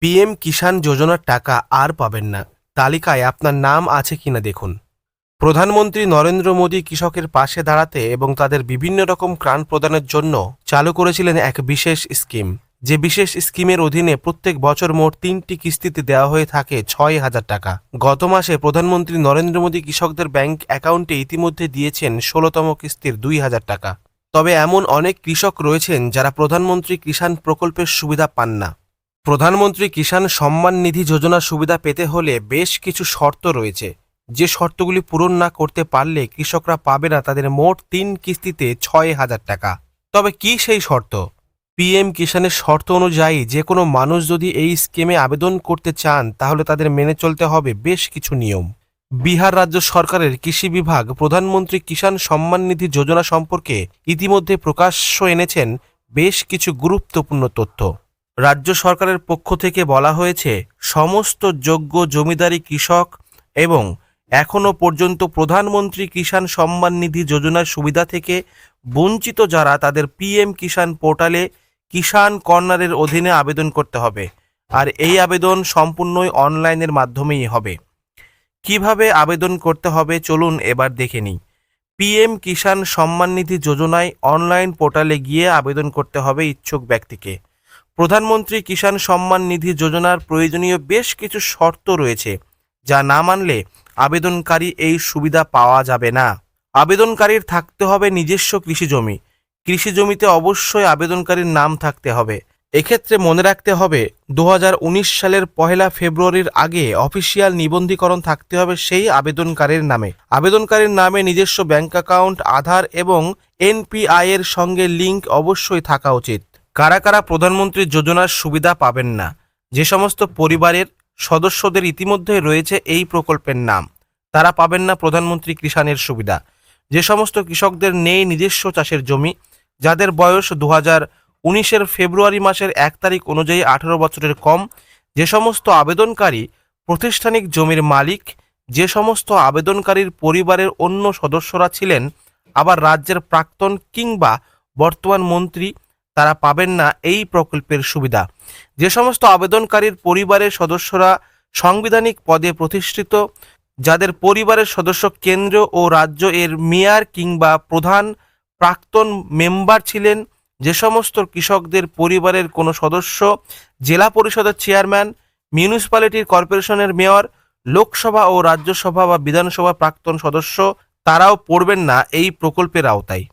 PM কিষাণ যোজনার টাকা আর পাবেন না। তালিকায় আপনার নাম আছে কিনা দেখুন। প্রধানমন্ত্রী নরেন্দ্র মোদী কৃষকের পাশে দাঁড়াতে এবং তাদের বিভিন্ন রকম ত্রাণ প্রদানের জন্য চালু করেছিলেন এক বিশেষ স্কিম। যে বিশেষ স্কিমের অধীনে প্রত্যেক বছর মোট তিনটি কিস্তিতে দেওয়া হয়ে থাকে ছয় হাজার টাকা। গত মাসে প্রধানমন্ত্রী নরেন্দ্র মোদী কৃষকদের ব্যাংক অ্যাকাউন্টে ইতিমধ্যে দিয়েছেন ষোলোতম কিস্তির দুই হাজার টাকা। তবে এমন অনেক কৃষক রয়েছেন যারা প্রধানমন্ত্রী কিষাণ প্রকল্পের সুবিধা পান না। প্রধানমন্ত্রী কিষাণ সম্মান নিধি যোজনা সুবিধা পেতে হলে বেশ কিছু শর্ত রয়েছে। যে শর্তগুলি পূরণ না করতে পারলে কৃষকরা পাবে না তাদের মোট তিন কিস্তিতে ছয় হাজার টাকা। তবে কি সেই শর্ত? পিএম কিষাণের শর্ত অনুযায়ী যে কোনো মানুষ যদি এই স্কিমে আবেদন করতে চান, তাহলে তাদের মেনে চলতে হবে বেশ কিছু নিয়ম। বিহার রাজ্য সরকারের কৃষি বিভাগ প্রধানমন্ত্রী কিষাণ সম্মান নিধি যোজনা সম্পর্কে ইতিমধ্যে প্রকাশ্য এনেছেন বেশ কিছু গুরুত্বপূর্ণ তথ্য। রাজ্য সরকারের পক্ষ থেকে বলা হয়েছে, সমস্ত যোগ্য জমিদারি কৃষক এবং এখনও পর্যন্ত প্রধানমন্ত্রী কিষাণ সম্মান নিধি যোজনার সুবিধা থেকে বঞ্চিত যারা, তাদের পিএম কিষাণ পোর্টালে কিষাণ কর্নারের অধীনে আবেদন করতে হবে। আর এই আবেদন সম্পূর্ণই অনলাইনের মাধ্যমেই হবে। কীভাবে আবেদন করতে হবে চলুন এবার দেখে নিই। পিএম কিষাণ সম্মান নিধি যোজনায় অনলাইন পোর্টালে গিয়ে আবেদন করতে হবে ইচ্ছুক ব্যক্তিকে। প্রধানমন্ত্রী কিষাণ সম্মান নিধি যোজনার প্রয়োজনীয় বেশ কিছু শর্ত রয়েছে, যা না মানলে আবেদনকারী এই সুবিধা পাওয়া যাবে না। আবেদনকারীর থাকতে হবে নিজস্ব কৃষি জমি। কৃষি জমিতে অবশ্যই আবেদনকারীর নাম থাকতে হবে। এক্ষেত্রে মনে রাখতে হবে দু হাজার উনিশ সালের পহেলা ফেব্রুয়ারির আগে অফিসিয়াল নিবন্ধীকরণ থাকতে হবে সেই আবেদনকারীর নামে। আবেদনকারীর নামে নিজস্ব ব্যাংক অ্যাকাউন্ট, আধার এবং এনপিআই এর সঙ্গে লিংক অবশ্যই থাকা উচিত। কারা কারা প্রধানমন্ত্রী যোজনার সুবিধা পাবেন না? যে সমস্ত পরিবারের সদস্যদের ইতিমধ্যে রয়েছে এই প্রকল্পের নাম। তারা পাবেন না প্রধানমন্ত্রী কিষাণের সুবিধা। যে সমস্ত কৃষকদের নেই নিজস্ব চাষের জমি, যাদের বয়স দু হাজার উনিশের ফেব্রুয়ারি মাসের এক তারিখ অনুযায়ী আঠারো বছরের কম, যে সমস্ত আবেদনকারী প্রতিষ্ঠানিক জমির মালিক, যে সমস্ত আবেদনকারীর পরিবারের অন্য সদস্যরা ছিলেন, আবার রাজ্যের প্রাক্তন কিংবা বর্তমান মন্ত্রী তারা পাবেন না এই প্রকল্পের সুবিধা। যে সমস্ত আবেদনকারীর পরিবারের সদস্যরা সাংবিধানিক পদে প্রতিষ্ঠিত, যাদের পরিবারের সদস্য কেন্দ্র ও রাজ্য এর মেয়র কিংবা প্রধান প্রাক্তন মেম্বার ছিলেন, যে সমস্ত কৃষকদের পরিবারের কোনো সদস্য, জেলা পরিষদের চেয়ারম্যান, মিউনিসিপ্যালিটির কর্পোরেশনের মেয়র, লোকসভা ও রাজ্যসভা বা বিধানসভা প্রাক্তন সদস্য, তারাও পড়বেন না এই প্রকল্পের আওতায়।